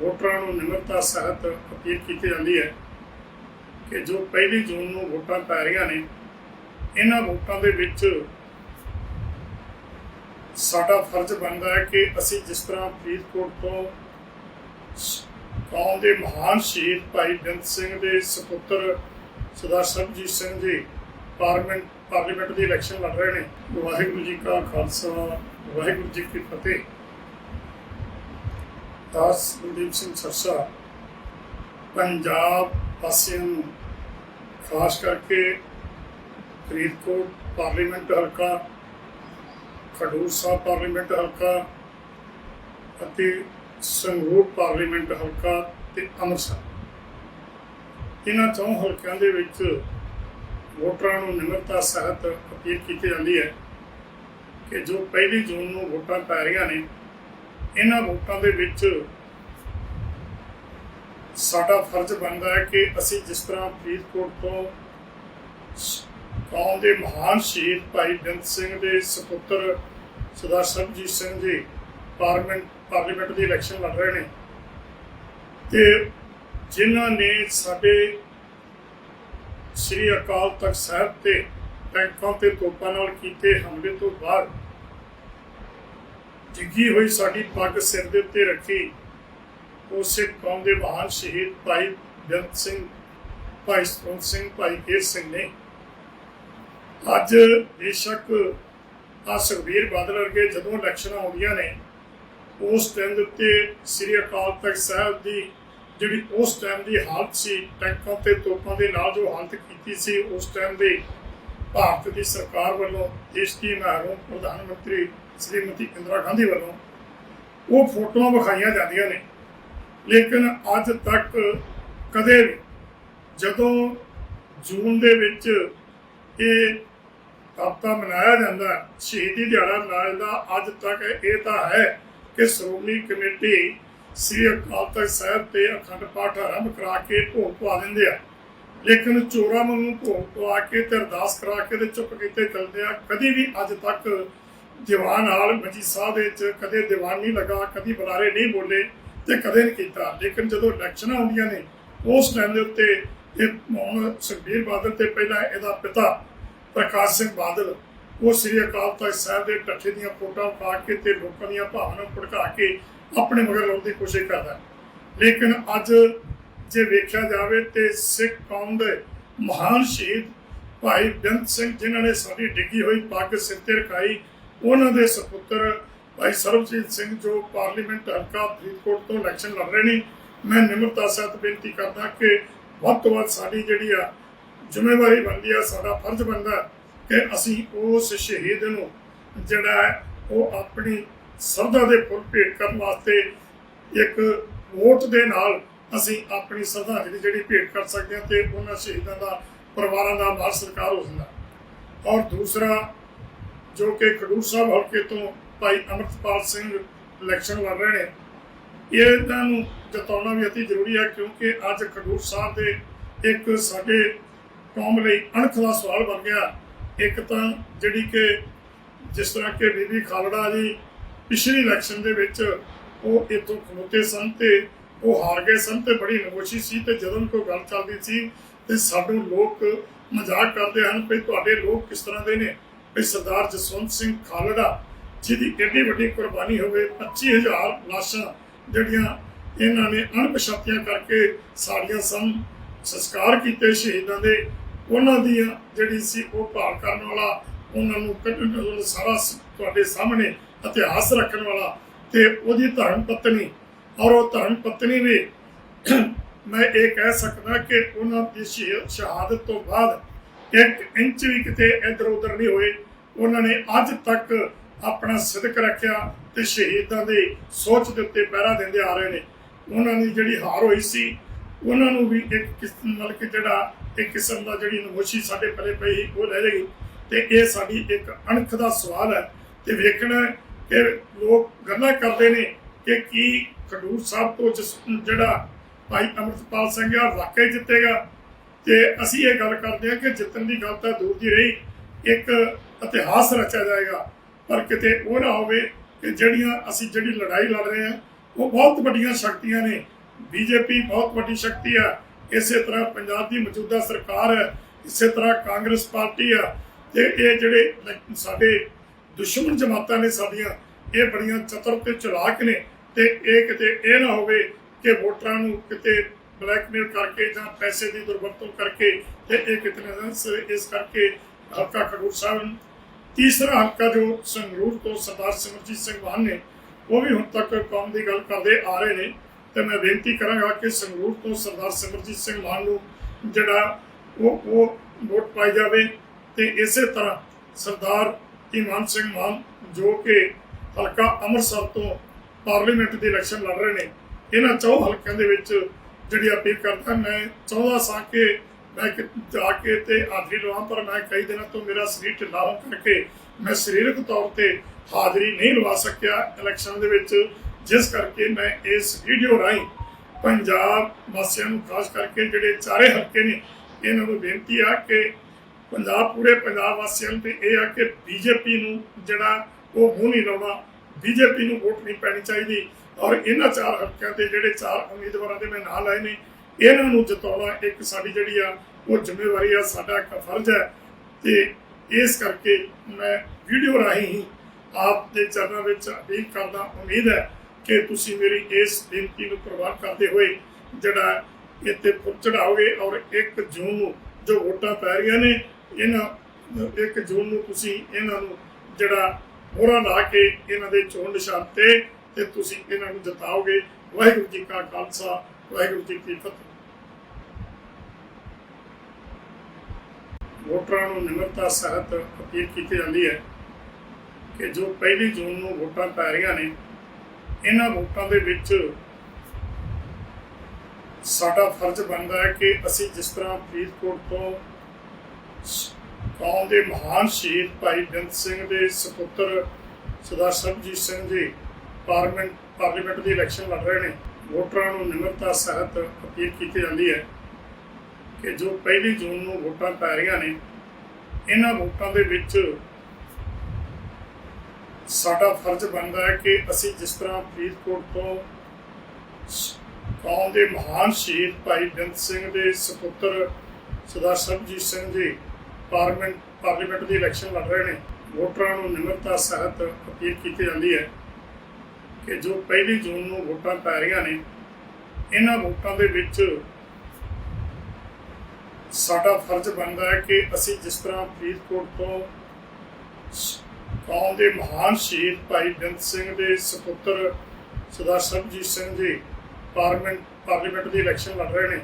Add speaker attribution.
Speaker 1: ਵੋਟਰਾਂ ਨੂੰ ਨਿਮਰਤਾ ਸਹਿਤ ਅਪੀਲ ਕੀਤੀ ਜਾਂਦੀ ਹੈ ਕਿ ਜੋ ਪਹਿਲੀ ਜੂਨ ਨੂੰ ਵੋਟਾਂ ਪੈ ਰਹੀਆਂ ਨੇ, ਇਹਨਾਂ ਵੋਟਾਂ ਦੇ ਵਿੱਚ ਸਾਡਾ ਫਰਜ਼ ਬਣਦਾ ਹੈ ਕਿ ਅਸੀਂ ਜਿਸ ਤਰ੍ਹਾਂ ਫਰੀਦਕੋਟ ਤੋਂ ਕੌਮ ਦੇ ਮਹਾਨ ਸ਼ਹੀਦ ਭਾਈ ਬਿੰਦ ਸਿੰਘ ਦੇ ਸੁਪੁੱਤਰ ਸਰਦਾਰ ਸਰਬਜੀਤ ਸਿੰਘ ਜੀ ਪਾਰਲੀਮੈਂਟ ਪਾਰਲੀਮੈਂਟ ਦੀ ਇਲੈਕਸ਼ਨ ਲੜ ਰਹੇ ਨੇ। ਵਾਹਿਗੁਰੂ ਜੀ ਕਾ ਖਾਲਸਾ, ਵਾਹਿਗੁਰੂ ਜੀ ਕੀ ਫਤਿਹ। ਦਾਸ ਕੁਲਦੀਪ ਸਿੰਘ ਸਰਸਾ ਪੰਜਾਬ ਵਾਸੀਆਂ ਨੂੰ ਖਾਸ ਕਰਕੇ ਫਰੀਦਕੋਟ ਪਾਰਲੀਮੈਂਟ ਹਲਕਾ, ਖਡੂਰ ਸਾਹਿਬ ਪਾਰਲੀਮੈਂਟ ਹਲਕਾ ਅਤੇ ਸੰਗਰੂਰ ਪਾਰਲੀਮੈਂਟ ਹਲਕਾ ਤੇ ਅੰਮ੍ਰਿਤਸਰ। ਇਹਨਾਂ ਚੌਂ ਹਲਕਿਆਂ ਦੇ ਵਿੱਚ ਵੋਟਰਾਂ ਨੂੰ ਨਿਮਰਤਾ, ਸਹਿਤ ਅਪੀਲ ਕੀਤੀ ਜਾਂਦੀ ਹੈ ਕਿ ਜੋ ਪਹਿਲੀ ਜੂਨ ਨੂੰ ਵੋਟਾਂ ਪੈ ਰਹੀਆਂ ਨੇ ਇਹਨਾਂ ਵੋਟਾਂ ਦੇ ਵਿੱਚ ਸਾਡਾ ਫਰਜ਼ ਬਣਦਾ ਹੈ ਕਿ ਅਸੀਂ ਜਿਸ ਤਰ੍ਹਾਂ ਫਰੀਦਕੋਟ ਤੋਂ ਕੌਮ ਦੇ ਮਹਾਨ ਸ਼ਹੀਦ ਭਾਈ ਬਿੰਦ ਸਿੰਘ ਦੇ ਸੁਪੁੱਤਰ ਸਰਦਾਰ ਸਰਬਜੀਤ ਸਿੰਘ ਜੀ ਪਾਰਲੀਮੈਂਟ ਪਾਰਲੀਮੈਂਟ ਦੀ ਇਲੈਕਸ਼ਨ ਲੜ ਰਹੇ ਨੇ ਤੇ ਜਿਨ੍ਹਾਂ ਨੇ ਸਾਡੇ ਸ੍ਰੀ ਅਕਾਲ ਤਖਤ ਸਾਹਿਬ ਤੇ ਟੈਂਕਾਂ ਤੇ ਤੋਪਾਂ ਨਾਲ ਕੀਤੇ ਹਮਲੇ ਤੋਂ ਬਾਅਦ ਡਿੱਗੀ ਹੋਈ ਸਾਡੀ ਪੱਗ ਸਿਰ ਦੇ ਉੱਤੇ ਰੱਖੀ। ਉਸੇ ਕੌਮ ਦੇ ਮਹਾਨ ਸ਼ਹੀਦ ਭਾਈ ਬੇਅੰਤ ਸਿੰਘ, ਭਾਈ ਸਤਵੰਤ ਸਿੰਘ, ਭਾਈ ਕੇਰ ਸਿੰਘ ਨੇ ਅੱਜ ਬੇਸ਼ੱਕ ਆ ਸੁਖਬੀਰ ਬਾਦਲ ਵਰਗੇ ਜਦੋਂ ਇਲੈਕਸ਼ਨਾਂ ਆਉਂਦੀਆਂ ਨੇ, ਉਸ ਟਾਈਮ ਦੇ ਉੱਤੇ ਸ੍ਰੀ ਅਕਾਲ ਤਖਤ ਸਾਹਿਬ ਦੀ ਜਿਹੜੀ ਉਸ ਟਾਈਮ ਦੀ ਹਾਲਤ ਸੀ, ਟੈਂਕਾਂ ਤੇ ਤੋਪਾਂ ਦੇ ਨਾਲ ਜੋ ਹਾਲਤ ਕੀਤੀ ਸੀ, ਉਸ ਟਾਈਮ ਦੇ ਭਾਰਤ ਦੀ ਸਰਕਾਰ ਵੱਲੋਂ ਦੇਸ਼ ਦੀ ਮਹਿਰੂਮ ਪ੍ਰਧਾਨ ਮੰਤਰੀ ਸ਼੍ਰੀਮਤੀ ਇੰਦਰਾ ਗਾਂਧੀ ਵੱਲੋਂ ਉਹ ਫੋਟੋਆਂ ਵਿਖਾਈਆਂ ਜਾਂਦੀਆਂ ਨੇ। ਲੇਕਿਨ ਅੱਜ ਤੱਕ ਕਦੇ ਵੀ ਜਦੋਂ ਜੂਨ ਦੇ ਵਿੱਚ ਇਹ ਹਫ਼ਤਾ ਮਨਾਇਆ ਜਾਂਦਾ ਸ਼ਹੀਦੀ ਦਿਹਾੜਾ ਮਨਾਇਆ ਜਾਂਦਾ, ਅੱਜ ਤੱਕ ਇਹ ਤਾਂ ਹੈ ਕਿ ਸ਼੍ਰੋਮਣੀ ਕਮੇਟੀ ਸ੍ਰੀ ਅਕਾਲ ਤਖਤ ਸਾਹਿਬ ਤੇ ਅਖੰਡ ਪਾਠ ਆਰੰਭ ਕਰਾ ਕੇ ਭੋਗ ਪਾ ਦਿੰਦੇ ਆ। ਲੇਕਿਨ ਚੋਰਾਂ ਨੂੰ ਭੋਗ ਪਾ ਕੇ ਤੇ ਅਰਦਾਸ ਕਰਾ ਕੇ ਤੇ ਚੁੱਪ ਕੀਤੇ ਚੱਲਦੇ ਆ, ਕਦੀ ਵੀ ਅੱਜ ਤੱਕ ਦੀਵਾਨ ਹਾਲ ਮਜੀ ਸਾਹਿਬ ਦੇ ਵਿੱਚ ਕਦੇ ਦੀਵਾਨ ਨਹੀਂ ਲੱਗਾ, ਕਦੀ ਬੁਲਾਰੇ ਨਹੀਂ ਬੋਲੇ ਤੇ ਕਦੇ ਨਹੀਂ ਕੀਤਾ। ਲੇਕਿਨ ਜਦੋਂ ਇਲੈਕਸ਼ਨਾਂ ਹੁੰਦੀਆਂ ਨੇ, ਉਸ ਟਾਈਮ ਦੇ ਉੱਤੇ ਇਹ ਹੁਣ ਸੁਖਬੀਰ ਬਾਦਲ ਤੇ ਪਹਿਲਾਂ ਇਹਦਾ ਪਿਤਾ ਪ੍ਰਕਾਸ਼ ਸਿੰਘ ਬਾਦਲ, ਉਹ ਸ੍ਰੀ ਅਕਾਲ ਤਖਤ ਸਾਹਿਬ ਦੇ ਟੱਠੇ ਦੀਆਂ ਫੋਟੋਆਂ ਪਾ ਕੇ ਤੇ ਲੋਕਾਂ ਦੀਆਂ ਭਾਵਨਾਵਾਂ ਭੜਕਾ ਕੇ ਆਪਣੇ ਮਗਰ ਲਾਉਣ ਦੀ ਕੋਸ਼ਿਸ਼ ਕਰਦਾ। ਲੇਕਿਨ ਅੱਜ ਜੇ ਵੇਖਿਆ ਜਾਵੇ ਤੇ ਸਿੱਖ ਕੌਮ ਦੇ ਮਹਾਨ ਸ਼ਹੀਦ ਭਾਈ ਬੇਅੰਤ ਸਿੰਘ, ਜਿਨ੍ਹਾਂ ਨੇ ਸਾਡੀ ਡਿੱਗੀ ਹੋਈ ਪੱਗ ਸਿਰ ਤੇ ਰਖਾਈ ਉਹਨਾਂ ਦੇ ਸੁਪੁੱਤਰ ਭਾਈ ਸਰਬਜੀਤ ਸਿੰਘ ਜੋ ਪਾਰਲੀਮੈਂਟ ਹਲਕਾ ਫਰੀਦਕੋਟ ਤੋਂ ਇਲੈਕਸ਼ਨ ਲੜ ਰਹੇ ਨੇ, ਮੈਂ ਨਿਮਰਤਾ ਸਹਿਤ ਬੇਨਤੀ ਕਰਦਾ ਕਿ ਵੱਧ ਤੋਂ ਵੱਧ ਸਾਡੀ ਜਿਹੜੀ ਆ ਜ਼ਿੰਮੇਵਾਰੀ ਬਣਦੀ ਆ, ਸਾਡਾ ਫਰਜ਼ ਬਣਦਾ ਕਿ ਅਸੀਂ ਉਸ ਸ਼ਹੀਦ ਨੂੰ ਜਿਹੜਾ ਉਹ ਆਪਣੀ ਸਰਦਾ ਦੇ ਫੁੱਲ ਭੇਟ ਕਰਨ ਵਾਸਤੇ ਇੱਕ ਵੋਟ ਦੇ ਨਾਲ ਅਸੀਂ ਆਪਣੀ ਸ਼ਰਧਾਂਜਲੀ ਜਿਹੜੀ ਭੇਟ ਕਰ ਸਕਦੇ ਹਾਂ ਤੇ ਉਹਨਾਂ ਸ਼ਹੀਦਾਂ ਦਾ, ਪਰਿਵਾਰਾਂ ਦਾ ਮਾਰ ਸਰਕਾਰ ਹੋ ਸਕਦਾ ਔਰ ਦੂਸਰਾ ਜੋ ਕਿ ਖਡੂਰ ਸਾਹਿਬ ਹਲਕੇ ਤੋਂ ਭਾਈ ਅਮਰਤਪਾਲ ਸਿੰਘ ਇਲੈਕਸ਼ਨ ਲੜ ਰਹੇ ਨੇ। ਇਹਨਾਂ ਨੂੰ ਜਤਾਉਣਾ ਵੀ ਅਤੀ ਜ਼ਰੂਰੀ ਹੈ ਕਿਉਂਕਿ ਅੱਜ ਖਡੂਰ ਸਾਹਿਬ ਦੇ ਇੱਕ ਸਾਡੇ ਕੌਮ ਲਈ ਅਣਖ ਸਵਾਲ ਬਣ ਗਿਆ। ਇੱਕ ਤਾਂ ਜਿਹੜੀ ਕਿ ਜਿਸ ਤਰ੍ਹਾਂ ਕਿ ਬੀਬੀ ਖਾਲੜਾ ਜੀ ਪਿਛਲੀ ਇਲੈਕਸ਼ਨ ਦੇ ਵਿੱਚ ਉਹ ਇੱਥੋਂ ਖਲੋਤੇ ਸਨ ਤੇ ਉਹ ਹਾਰ ਗਏ ਸਨ ਤੇ ਬੜੀ ਨਮੋਸ਼ੀ ਸੀ ਤੇ ਜਦੋਂ ਕੋਈ ਗੱਲ ਚੱਲਦੀ ਸੀ ਤੇ ਸਾਨੂੰ ਲੋਕ ਮਜ਼ਾਕ ਕਰਦੇ ਹਨ ਵੀ ਤੁਹਾਡੇ ਲੋਕ ਕਿਸ ਤਰ੍ਹਾਂ ਦੇ ਨੇ। ਵੀ ਸਰਦਾਰ ਜਸਵੰਤ ਸਿੰਘ ਖਾਲੜਾ, ਜਿਹਦੀ ਏਡੀ ਵੱਡੀ ਕੁਰਬਾਨੀ ਹੋਵੇ 25000 ਲਾਸ਼ਾਂ ਜਿਹੜੀਆਂ ਇਹਨਾਂ ਨੇ ਅਣਪਛਾਤੀਆਂ ਕਰਕੇ ਸਾਡੀਆਂ ਸਨ ਸੰਸਕਾਰ ਕੀਤੇ ਸ਼ਹੀਦਾਂ ਦੇ, ਉਹਨਾਂ ਦੀਆਂ ਜਿਹੜੀ ਸੀ ਉਹ ਭਾਲ ਕਰਨ ਵਾਲਾ, ਉਹਨਾਂ ਨੂੰ ਕੱਢਣ ਵਾਲਾ ਸਾਰਾ ਤੁਹਾਡੇ ਸਾਹਮਣੇ ਇਤਿਹਾਸ ਰੱਖਣ ਵਾਲਾ ਤੇ ਉਹਦੀ ਧਰਮ ਪਤਨੀ ਔਰ ਉਹ ਧਰਮ ਪਤਨੀ ਵੀ ਮੈਂ ਇਹ ਕਹਿ ਸਕਦਾ ਕਿ ਉਹਨਾਂ ਦੀ ਸ਼ਹੀ- ਸ਼ਹਾਦਤ ਤੋਂ ਬਾਅਦ ਇੱਕ ਇੰਚ ਵੀ ਕਿਤੇ ਇੱਧਰ ਉੱਧਰ ਨਹੀਂ ਹੋਏ। ਉਹਨਾਂ ਨੇ ਅੱਜ ਤੱਕ ਆਪਣਾ ਸਿਦਕ ਰੱਖਿਆ ਤੇ ਸ਼ਹੀਦਾਂ ਦੀ ਸੋਚ ਦੇ ਉੱਤੇ ਪਹਿਰਾ ਦਿੰਦੇ ਆ ਰਹੇ ਨੇ। ਉਹਨਾਂ ਦੀ ਜਿਹੜੀ ਹਾਰ ਹੋਈ ਸੀ ਉਹਨਾਂ ਨੂੰ ਵੀ ਇੱਕ ਕਿਸਮ ਨਾਲ ਕਿ ਜਿਹੜਾ ਇੱਕ ਕਿਸਮ ਦਾ ਜਿਹੜੀ ਨਮੋਸ਼ੀ ਸਾਡੇ ਪਰੇ ਪਈ ਸੀ, ਉਹ ਲੈ ਜਾਏਗੀ ਤੇ ਇਹ ਸਾਡੀ ਇੱਕ ਅਣਖ ਦਾ ਸਵਾਲ ਹੈ ਤੇ ਵੇਖਣਾ ਕਿ ਲੋਕ ਗੱਲਾਂ ਕਰਦੇ ਨੇ ਕਿ ਕੀ ਖਡੂਰ ਸਾਹਿਬ ਤੋਂ ਜਿਸ ਜਿਹੜਾ ਭਾਈ ਅਮਰਤਪਾਲ ਸਿੰਘ ਆ ਵਾਕਈ ਜਿੱਤੇਗਾ। ਤੇ ਅਸੀਂ ਇਹ ਗੱਲ ਕਰਦੇ ਹਾਂ ਕਿ ਜਿੱਤਣ ਦੀ ਗੱਲ ਤਾਂ ਦੂਰ ਦੀ ਰਹੀ, ਇੱਕ ਇਤਿਹਾਸ ਰਚਿਆ ਜਾਏਗਾ, ਪਰ ਕਿਤੇ ਉਹ ਨਾ ਹੋਵੇ ਕਿ ਜਿਹੜੀਆਂ ਅਸੀਂ ਜਿਹੜੀ ਲੜਾਈ ਲੜ ਰਹੇ ਹਾਂ, ਉਹ ਬਹੁਤ ਵੱਡੀਆਂ ਸ਼ਕਤੀਆਂ ਨੇ। ਬੀਜੇਪੀ ਬਹੁਤ ਵੱਡੀ ਸ਼ਕਤੀ ਆ। ਇਸੇ ਤਰ੍ਹਾਂ ਪੰਜਾਬ ਦੀ ਮੌਜੂਦਾ ਸਰਕਾਰ ਹੈ ਇਸੇ ਤਰ੍ਹਾਂ ਕਾਂਗਰਸ ਪਾਰਟੀ ਆ, ਤੇ ਇਹ ਜਿਹੜੇ ਸਾਡੇ ਦੁਸ਼ਮਣ ਜਮਾਤਾਂ ਨੇ ਸਾਡੀਆਂ, ਇਹ ਬੜੀਆਂ ਚਤਰ ਤੇ ਚਲਾਕ ਨੇ, ਤੇ ਇਹ ਕਿਤੇ ਇਹ ਨਾ ਹੋਵੇ ਕਿ ਵੋਟਰਾਂ ਨੂੰ ਕਿਤੇ ਬਲੈਕਮੇਲ ਕਰਕੇ ਜਾਂ ਪੈਸੇ ਦੀ ਦੁਰਵਰਤੋਂ ਕਰਕੇ ਤੇ ਇਹ ਕਿਤੇ ਇਸ ਕਰਕੇ ਹਲਕਾ ਖਡੂਰ ਸਾਹਿਬ ਨੂੰ ਤੀਸਰਾ ਹਲਕਾ ਜੋ ਸੰਗਰੂਰ ਤੋਂ ਸਰਦਾਰ ਸਿਮਰਜੀਤ ਸਿੰਘ ਮਾਨ ਨੇ, ਉਹ ਵੀ ਹੁਣ ਤੱਕ ਕੌਮ ਦੀ ਗੱਲ ਕਰਦੇ ਆ ਰਹੇ ਨੇ। ਤੇ ਮੈਂ ਬੇਨਤੀ ਕਰਾਂਗਾ ਕਿ ਸੰਗਰੂਰ ਤੋਂ ਸਰਦਾਰ ਸਿਮਰਜੀਤ ਸਿੰਘ ਮਾਨ ਨੂੰ ਜਿਹੜਾ ਉਹ ਉਹ ਵੋਟ ਪਾਈ ਜਾਵੇ ਤੇ ਇਸੇ ਤਰ੍ਹਾਂ ਸਰਦਾਰ ਇਮਾਨ ਸਿੰਘ ਮਾਨ ਜੋ ਕਿ ਹਲਕਾ ਅੰਮ੍ਰਿਤਸਰ ਤੋਂ ਪਾਰਲੀਮੈਂਟ ਦੀ ਇਲੈਕਸ਼ਨ ਲੜ ਰਹੇ ਨੇ, ਇਹਨਾਂ ਚੌ ਹਲਕਿਆਂ ਦੇ ਵਿੱਚ ਜਿਹੜੀ ਅਪੀਲ ਕਰਦਾ, ਮੈਂ ਚਾਹੁੰਦਾ ਸਾਂ ਕਿ ਮੈਂ ਕਿ ਜਾ ਕੇ ਤੇ ਹਾਜ਼ਰੀ ਲਵਾਂ, ਪਰ ਮੈਂ ਕਈ ਦਿਨਾਂ ਤੋਂ ਮੇਰਾ ਸਰੀਰ ਢਿੱਲਾ ਹੋਣ ਕਰਕੇ ਮੈਂ ਸਰੀਰਕ ਤੌਰ ਤੇ ਹਾਜ਼ਰੀ ਨਹੀਂ ਲਵਾ ਸਕਿਆ ਇਲੈਕਸ਼ਨ ਦੇ ਵਿੱਚ। ਜਿਸ ਕਰਕੇ ਮੈਂ ਇਸ ਵੀਡੀਓ ਰਾਹੀਂ ਪੰਜਾਬ ਵਾਸੀਆਂ ਨੂੰ ਖਾਸ ਕਰਕੇ ਜਿਹੜੇ ਚਾਰੇ ਹਲਕੇ ਨੇ, ਇਹਨਾਂ ਨੂੰ ਬੇਨਤੀ ਆ ਕਿ ਪੰਜਾਬ, ਪੂਰੇ ਪੰਜਾਬ ਵਾਸੀਆਂ ਨੂੰ ਤੇ ਇਹ ਆ ਕਿ ਬੀਜੇਪੀ ਨੂੰ ਜਿਹੜਾ ਉਹ ਮੂੰਹ ਨਹੀਂ ਲਾਉਣਾ, ਬੀਜੇਪੀ ਨੂੰ ਵੋਟ ਨਹੀਂ ਪੈਣੀ ਚਾਹੀਦੀ। ਔਰ ਇਹਨਾਂ ਚਾਰ ਹਲਕਿਆਂ ਤੇ ਜਿਹੜੇ ਚਾਰ ਉਮੀਦਵਾਰਾਂ ਦੇ ਮੈਂ ਨਾਂ ਲਾਏ ਨੇ, ਇਹਨਾਂ ਨੂੰ ਜਿਤਾਉਣਾ ਇੱਕ ਸਾਡੀ ਜਿਹੜੀ ਆ, ਉਹ ਜ਼ਿੰਮੇਵਾਰੀ ਆ, ਸਾਡਾ ਇੱਕ ਫਰਜ਼ ਹੈ। ਤੇ ਇਸ ਕਰਕੇ ਮੈਂ ਵੀਡੀਓ ਰਾਹੀਂ ਹੀ ਆਪ ਦੇ ਚਰਨਾਂ ਵਿੱਚ ਅਪੀਲ ਕਰਦਾ, ਉਮੀਦ ਹੈ ਕਿ ਤੁਸੀਂ ਮੇਰੀ ਇਸ ਬੇਨਤੀ ਨੂੰ ਪ੍ਰਵਾਨ ਕਰਦੇ ਹੋਏ ਜਿਹੜਾ ਇੱਥੇ ਚੜਾਓਗੇ ਔਰ 1 ਜੂਨ ਨੂੰ ਜੋ ਵੋਟਾਂ ਪੈ ਰਹੀਆਂ ਨੇ, ਇਹਨਾਂ 1 ਜੂਨ ਨੂੰ ਤੁਸੀਂ ਇਹਨਾਂ ਨੂੰ ਜਿਹੜਾ ਹੋਰਾਂ ਲਾ ਕੇ ਇਹਨਾਂ ਦੇ ਚੋਣ ਨਿਸ਼ਾਨ ਤੇ ਤੇ ਤੁਸੀਂ ਇਹਨਾਂ ਨੂੰ ਜਤਾਓਗੇ, ਵਾਹਿਗੁਰੂ ਜੀ ਕਾ ਖਾਲਸਾ, ਵਾਹਿਗੁਰੂ ਜੀ ਕੀ ਫਤਿਹ। ਵੋਟਰਾਂ ਨੂੰ ਨਿਮਰਤਾ ਸਹਿਤ ਅਪੀਲ ਕੀਤੀ ਜਾਂਦੀ ਹੈ ਕਿ ਜੋ ਪਹਿਲੀ ਜੂਨ ਨੂੰ ਵੋਟਾਂ ਪੈ ਰਹੀਆਂ ਨੇ, ਇਹਨਾਂ ਵੋਟਾਂ ਦੇ ਵਿੱਚ ਸਾਡਾ ਫਰਜ਼ ਬਣਦਾ ਹੈ ਕਿ ਅਸੀਂ ਜਿਸ ਤਰ੍ਹਾਂ ਫਰੀਦਕੋਟ ਤੋਂ ਕੌਮ ਦੇ ਮਹਾਨ ਸ਼ਹੀਦ ਭਾਈ ਬਿੰਦ ਸਿੰਘ ਦੇ ਸੁਪੁੱਤਰ ਸਰਦਾਰ ਸਰਬਜੀਤ ਸਿੰਘ ਜੀ ਪਾਰਲੀਮੈਂਟ ਪਾਰਲੀਮੈਂਟ ਦੀ ਇਲੈਕਸ਼ਨ ਲੜ ਰਹੇ ਨੇ। ਵੋਟਰਾਂ ਨੂੰ ਨਿਮਰਤਾ ਸਹਿਤ ਅਪੀਲ ਕੀਤੀ ਜਾਂਦੀ ਹੈ ਕਿ ਜੋ ਪਹਿਲੀ ਜੂਨ ਨੂੰ ਵੋਟਾਂ ਪੈ ਰਹੀਆਂ ਨੇ, ਇਹਨਾਂ ਵੋਟਾਂ ਦੇ ਵਿੱਚ ਸਾਡਾ ਫਰਜ਼ ਬਣਦਾ ਹੈ ਕਿ ਅਸੀਂ ਜਿਸ ਤਰ੍ਹਾਂ ਫਰੀਦਕੋਟ ਤੋਂ ਕੌਮ ਦੇ ਮਹਾਨ ਸ਼ਹੀਦ ਭਾਈ ਬਿੰਦ ਸਿੰਘ ਦੇ ਸੁਪੁੱਤਰ ਸਰਦਾਰ ਸਰਬਜੀਤ ਸਿੰਘ ਜੀ ਪਾਰਲੀਮੈਂਟ ਪਾਰਲੀਮੈਂਟ ਦੀ ਇਲੈਕਸ਼ਨ ਲੜ ਰਹੇ ਨੇ। ਵੋਟਰਾਂ ਨੂੰ ਨਿਮਰਤਾ ਸਹਿਤ ਅਪੀਲ ਕੀਤੀ ਜਾਂਦੀ ਹੈ। ਕਿ ਜੋ ਪਹਿਲੀ ਜੂਨ ਨੂੰ ਵੋਟਾਂ ਪੈ ਰਹੀਆਂ ਨੇ, ਇਹਨਾਂ ਵੋਟਾਂ ਦੇ ਵਿੱਚ ਸਾਡਾ ਫਰਜ਼ ਬਣਦਾ ਹੈ ਕਿ ਅਸੀਂ ਜਿਸ ਤਰ੍ਹਾਂ ਫਰੀਦਕੋਟ ਤੋਂ ਕੌਮ ਦੇ ਮਹਾਨ ਸ਼ਹੀਦ ਭਾਈ ਬਿੰਦ ਸਿੰਘ ਦੇ ਸੁਪੁੱਤਰ ਸਰਦਾਰ ਸਰਬਜੀਤ ਸਿੰਘ ਜੀ, ਪਾਰਲੀਮੈਂਟ ਪਾਰਲੀਮੈਂਟ ਦੀ ਇਲੈਕਸ਼ਨ ਲੜ ਰਹੇ ਨੇ।